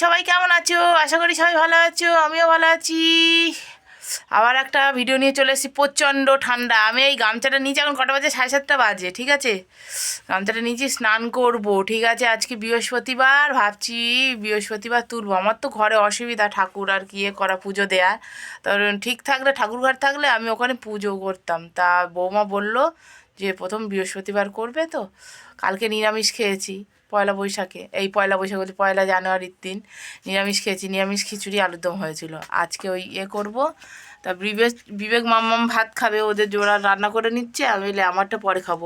সবাই কেমন আছো? আশা করি সবাই ভালো আছো, আমিও ভালো আছি। আবার একটা ভিডিও নিয়ে চলে এসেছি, প্রচণ্ড ঠান্ডা। আমি এই গামছাটা নিয়েছি, এখন কটা বাজে? সাড়ে সাতটা বাজে, ঠিক আছে? গামছাটা নিয়েছি, স্নান করব, ঠিক আছে? আজকে বৃহস্পতিবার, ভাবছি বৃহস্পতিবার তুলবো। আমার তো ঘরে অসুবিধা ঠাকুর আর কি করা পুজো দেওয়ার তো ঠিক থাকলে, ঠাকুর ঘর থাকলে আমি ওখানে পুজো করতাম। তা বৌমা বলল যে, প্রথম বৃহস্পতিবার করবে তো, কালকে নিরামিষ খেয়েছি। পয়লা বৈশাখে, এই পয়লা বৈশাখ বলছি পয়লা জানুয়ারির দিন নিরামিষ খেয়েছি, নিরামিষ খিচুড়ি আলুরদম হয়েছিল। আজকে ওই ইয়ে করব। তা বিবেক বিবেক মাম্মাম ভাত খাবে, ওদের জোড়া রান্না করে নিচ্ছে, আমি বলি আমারটা পরে খাব।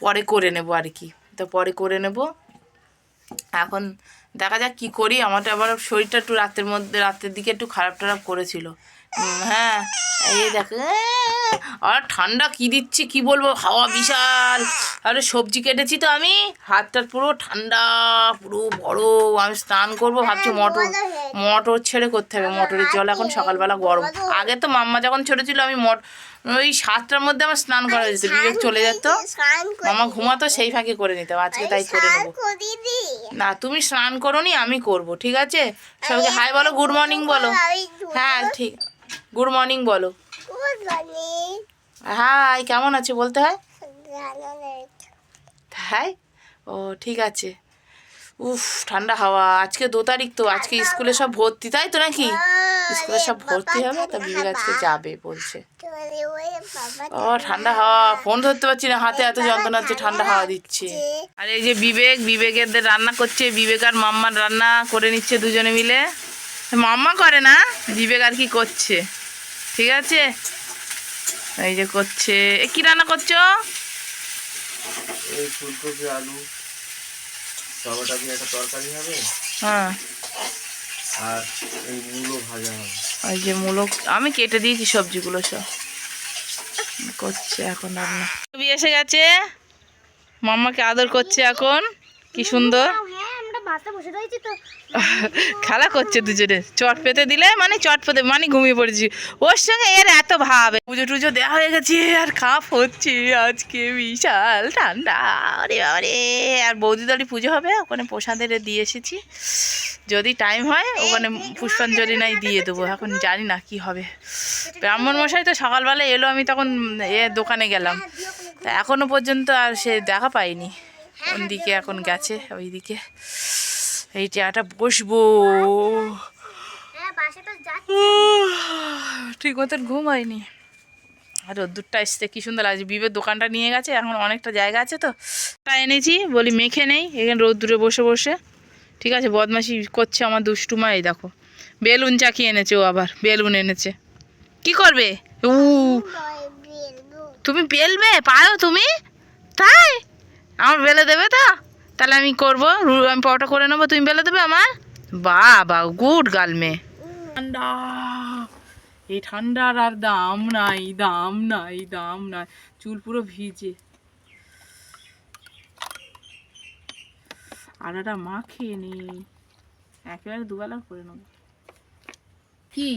পরে করে নেব আর কি। তো পরে করে নেব। এখন দেখা যাক কি করি। আমারটা আবার শরীরটা একটু রাতের মধ্যে, রাতের দিকে একটু খারাপ টারাপ করেছিল। হ্যাঁ এই দেখ আর ঠান্ডা কি দিচ্ছে, কি বলব, হাওয়া বিশাল। আরে সবজি কেটেছি তো আমি, হাতটা পুরো ঠান্ডা, পুরো বড় আমি স্নান করব, ভাবছি মটর মটর ছেড়ে করতে হবে, মটরের জল এখন সকালবেলা গরম। আগে তো মাম্মা যখন ছোটো ছিল, আমি মট ওই সাতটার মধ্যে আমার স্নান করা যেত বিবেক চলে যেত। মামা ঘুমাতো সেই ফাঁকে করে নিতাম আজকে তাই করে নেব। না তুমি স্নান করো নি আমি করব ঠিক আছে? সবাইকে হাই বলো গুড মর্নিং বলো হ্যাঁ ঠিক গুড মর্নিং বলো। হাই কেমন আছে বলতে হয়? হাই ও ঠিক আছে। উফ ঠান্ডা হাওয়া। আজকে দু তারিখ তো আজকে স্কুলে সব ভর্তি তাই তো নাকি? স্কুলে সব ভর্তি হবে তা বিবেক আজকে যাবে বলছে। ও ঠান্ডা হাওয়া ফোন ধরতে পারছি না হাতে এত যন্ত্রণা হচ্ছে ঠান্ডা হাওয়া দিচ্ছে। আর এই যে বিবেক বিবেকের রান্না করছে বিবেক আর মাম্মার রান্না করে নিচ্ছে দুজনে মিলে। মাম্মা করে না বিবেক আর কি করছে ঠিক আছে? এই যে করছে এ কি রান্না করছ? এই ফুলকপি আলু। টমেটো দিয়ে একটা তরকারি হবে। হ্যাঁ। আর এই মূলো ভাজা হবে। ওই যে মূলো আমি কেটে দিয়েছি সবজিগুলো সব। করছে এখন রান্না। ছবি এসে গেছে। মাম্মাকে আদর করছে এখন। কি সুন্দর। খেলা করছে দুজনে। চট পেতে দিলে মানে চট পেতে মানে ঘুমিয়ে পড়েছি। ওর সঙ্গে এর এত ভাব। পুজো টুজো দেওয়া হয়ে গেছে আর কাপ হচ্ছে। আজকে বিশাল ঠান্ডা। আরে বাবারে। আর বৌদিদারি পুজো হবে ওখানে প্রসাদের দিয়ে এসেছি। যদি টাইম হয় ওখানে পুষ্পাঞ্জলি নাই দিয়ে দেবো। এখন জানি না কি হবে। ব্রাহ্মণ মশাই তো সকালবেলা এলো আমি তখন এ দোকানে গেলাম। তা এখনও পর্যন্ত আর সে দেখা পাইনি। কোন দিকে এখন গেছে ওইদিকে। এই চেয়ারটা বসবো। হ্যাঁ ঠিক মতন ঘুম হয়নি আর রোদ্দুরটা এসছে কি সুন্দর লাগছে। বিবের দোকানটা নিয়ে গেছে এখন অনেকটা জায়গা আছে তো। তা এনেছি বলি মেখে নেই এখানে রোদ্দুরে বসে বসে। ঠিক আছে বদমাসি করছে আমার দুষ্টুমা এই দেখো। বেলুন চাকি এনেছে ও আবার? বেলুন এনেছে। কি করবে? উ তুমি বেলবে? পারো তুমি? তাই? আমার বেলে দেবে তো? তাহলে আমি করব আমি পরোটা করে নেব তুমি বেলে দেবে আমার? বাবা গুড গাল মেয়ে। ঠান্ডা এই ঠান্ডার আর দাম নাই দাম নাই দাম নাই। চুল পুরো ভিজে। আর একটা মা খেয়ে নি। একেবারে দুবেলা করে নেব। কি?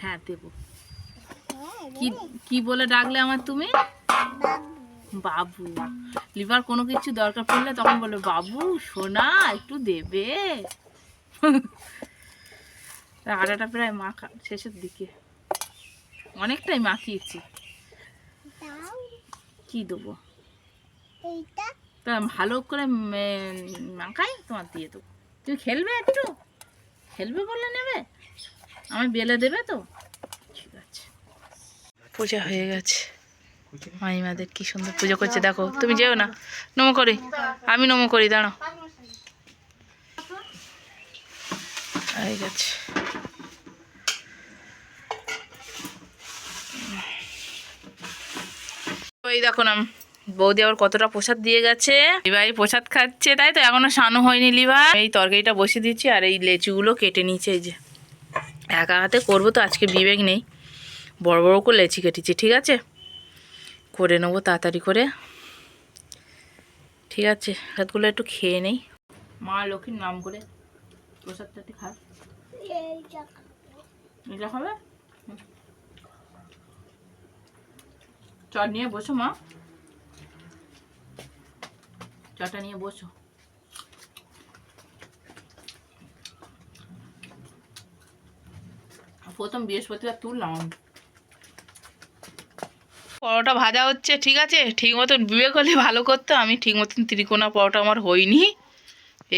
হ্যাঁ দেবো। কি কি বলে ডাকলে আমার তুমি? বাবু লিভার কোনো কিছু দরকার পড়লে তখন বলে বাবু সোনা একটু দেবে। আটাটা প্রায় মাখা শেষের দিকে। অনেকটাই মাখিয়েছি। কি দেবো? তা ভালো করে মাখাই তোমার দিয়ে দেবো। তুমি খেলবে একটু? খেলবে বলে নেবে? আমি বেলে দেবে তো? ঠিক আছে। পূজা হয়ে গেছে। মাইমাদের কি সুন্দর পুজো করছে, দেখো, তুমি যেও না, নমো করি, আমি নমো করি দাঁড়ো গেছে। ওই দেখো না, বৌদি আবার কতটা প্রসাদ দিয়ে গেছে। লিভাই প্রসাদ খাচ্ছে, তাই তো এখনও স্নানও হয়নি লিভা এই তরকারিটা বসে দিচ্ছি, আর এই লেচুগুলো কেটে নিচ্ছে এই যে। একা হাতে করব তো, আজকে বিবেক নেই। বড় বড় করে লেচি কেটেছি, ঠিক আছে? করে নেব তাড়াতাড়ি করে। ঠিক আছে, ভাতগুলো একটু খেয়ে নেই। মা লক্ষ্মীর নাম করে প্রসাদটা একটু খা। হবে চট নিয়ে বসো মা। চটা নিয়ে বসো। প্রথম বৃহস্পতিবার তুললাম পরোটা ভাজা হচ্ছে, ঠিক আছে? ঠিক মতন বিবেক হলে ভালো করতো, আমি ঠিক মতন ত্রিকোণা পরোটা আমার হয়নি।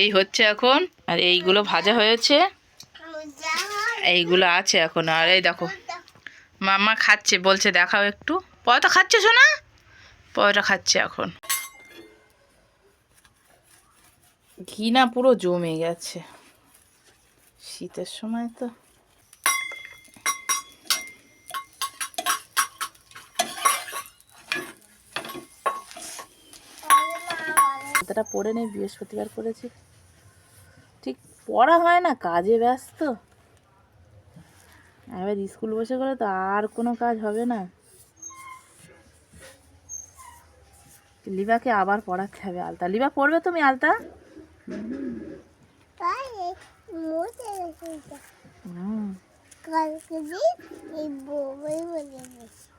এই হচ্ছে এখন, আর এইগুলো ভাজা হয়েছে। এইগুলো আছে এখন, আর এই দেখো মামা খাচ্ছে, বলছে দেখাও একটু। পরোটা খাচ্ছে শোনা পরোটা খাচ্ছে এখন। ঘি না পুরো জমে গেছে। শীতের সময় তো এটা পড়ে নেই বৃহস্পতিবার করেছি। ঠিক পড়া হয় না কাজে ব্যস্ত। এবার স্কুল বসে গেলে তো আর কোনো কাজ হবে না। লিবাকে আবার পড়াতে হবে আলতা। লিবা পড়বে তুমি আলতা?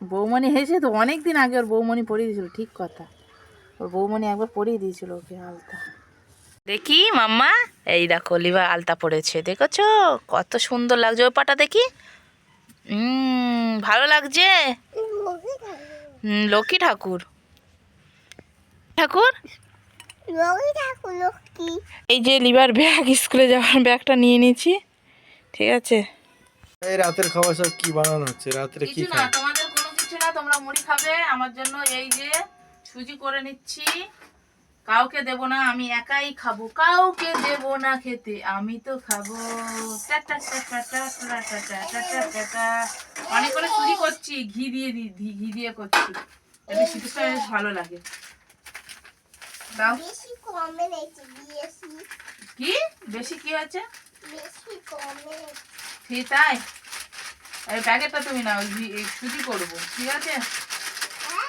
বৌমণি হেসে তো অনেক দিন আগে ওর বৌমণি দিয়েছিল ঠিক কথা। ওর বৌমণি একবার পরিয়ে দিয়েছিল ওকে আলতা। দেখি মাম্মা? এই দেখো লিবা আলতা পড়েছে দেখেছ? কত সুন্দর লাগছে ওই পাটা দেখি। ভালো লাগছে? লক্ষ্মী ঠাকুর। ঠাকুর? এই যে লিবার ব্যাগ স্কুলে যাওয়ার ব্যাগটা নিয়ে নিয়েছি। ঠিক আছে। এই রাতের খাবার সব কি বানানো হচ্ছে? রাত্রে কি না খাবে তোমাদের কোনো কিছু না তোমরা মুড়ি খাবে। আমার জন্য এই যে সুজি করে নিচ্ছি কাউকে দেব না আমি একাই খাব কাউকে দেব না খেতে আমি তো খাব অনেক করে সুজি করছি ঘি দিয়ে ঘি দিয়ে করছি এটা শীতের বেশ ভালো লাগে দাও কি বেশি কি হয়েছে ঠিক তাই আরে প্যাকেটটা তুমি নাও সুজি করব ঠিক আছে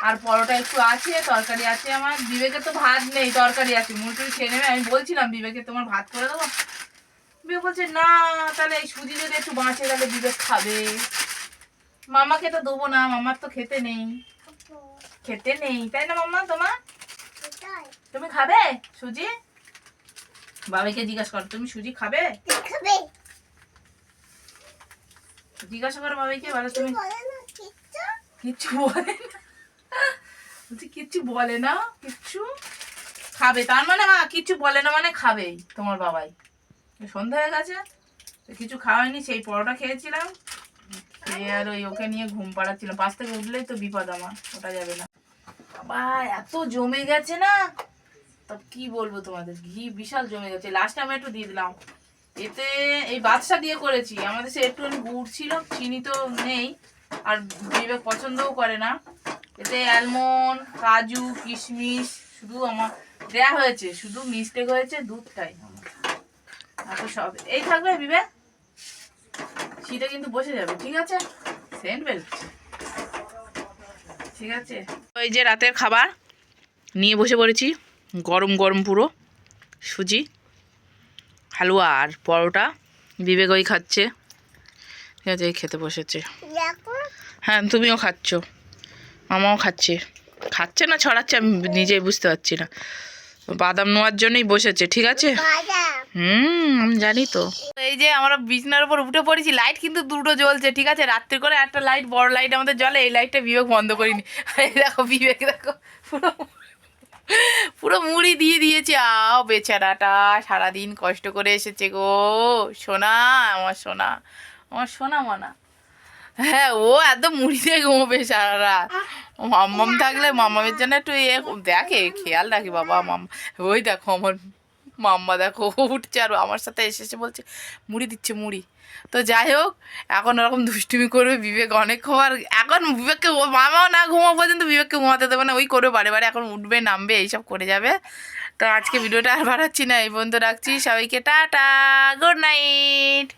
আর পরোটা একটু আছে তরকারি আছে আমার। বিবেকের তো ভাত নেই তরকারি আছে। মুরটুরি খেয়ে নেবে আমি বলছিলাম বিবেকে তোমার ভাত করে দেবো। বিবেক বলছে না তাহলে এই সুজি যদি একটু বাঁচে তাহলে বিবেক খাবে। মামাকে তো দেবো না মামার তো খেতে নেই। খেতে নেই তাই না মাম্মা তোমার? তুমি খাবে সুজি? বাবাকে জিজ্ঞাসা করো তুমি সুজি খাবে? জিজ্ঞাসা করো বাবাকে বলো তুমি কিচ্ছু? বলে কিচ্ছু বলে না, কিচ্ছু খাবে। তার মানে কিচ্ছু বলে না মানে খাবেই তোমার বাবাই। সন্ধ্যা হয়ে গেছে কিছু খাওয়াইনি, সেই পরোটা খেয়েছিলাম। খেয়ে আর ওই ওকে নিয়ে ঘুম পাড়াচ্ছিলাম। পাশ থেকে উঠলেই তো বিপদ আমার, ওটা যাবে না। বাবা, এত জমে গেছে না? তা কি বলব তোমাদের, ঘি বিশাল জমে গেছে। লাস্ট আমি একটু দিয়ে দিলাম। এতে এই বাদশা দিয়ে করেছি। আমাদের সে একটু গুড় ছিল, চিনি তো নেই, আর বিবেক পছন্দও করে না। এতে অ্যালমন্ড কাজু কিশমিশ শুধু আমার দেয়া হয়েছে শুধু মিস্টেক হয়েছে দুধটাই। তো সব এই থাকবে বিবেক শীতে কিন্তু বসে যাবে ঠিক আছে? সেন্ট বেলছে ঠিক আছে? ওই যে রাতের খাবার নিয়ে বসে পড়েছি গরম গরম পুরো সুজি হালুয়া আর পরোটা বিবেক ওই খাচ্ছে। ঠিক আছে এই খেতে বসেছে। হ্যাঁ তুমিও খাচ্ছ। মামাও খাচ্ছে। খাচ্ছে না, ছড়াচ্ছে, আমি নিজেই বুঝতে পারছি না। বাদাম নেওয়ার জন্যই বসেছে, ঠিক আছে? হুম, আমি জানি তো। এই যে আমরা বিছনার উপর উঠে পড়েছি, লাইট কিন্তু দুটো জ্বলছে, ঠিক আছে? রাত্রি করে একটা লাইট, বড় লাইট আমাদের জ্বলে, এই লাইটটা বিবেক বন্ধ করিনি। দেখো, বিবেক, দেখো, পুরো পুরো মুড়ি দিয়ে দিয়েছে। আও বেচারাটা, সারাদিন কষ্ট করে এসেছে গো। সোনা, আমার সোনা আমার সোনা মনা। হ্যাঁ ও একদম মুড়ি দিয়ে ঘুমোবে সারা রাত মাম্মাম থাকলে মাম্মামের জন্য একটু ইয়ে দেখে, খেয়াল রাখি বাবা, মাম ওই দেখো আমার মাম্মা দেখো উঠছে আর আমার সাথে এসে এসে বলছে, মুড়ি দিচ্ছে, মুড়ি। তো যাই হোক, এখন ওরকম দুষ্টুমি করবে বিবেক অনেক খবর এখন বিবেককে মামাও না ঘুমো পর্যন্ত বিবেককে ঘুমাতে দেবে না, ওই করবে বারে বারে এখন উঠবে, নামবে, এইসব করে যাবে। তো আজকে ভিডিওটা আর বাড়াচ্ছি না, এই পর্যন্ত রাখছি, সবাইকে টাটা, গুড নাইট।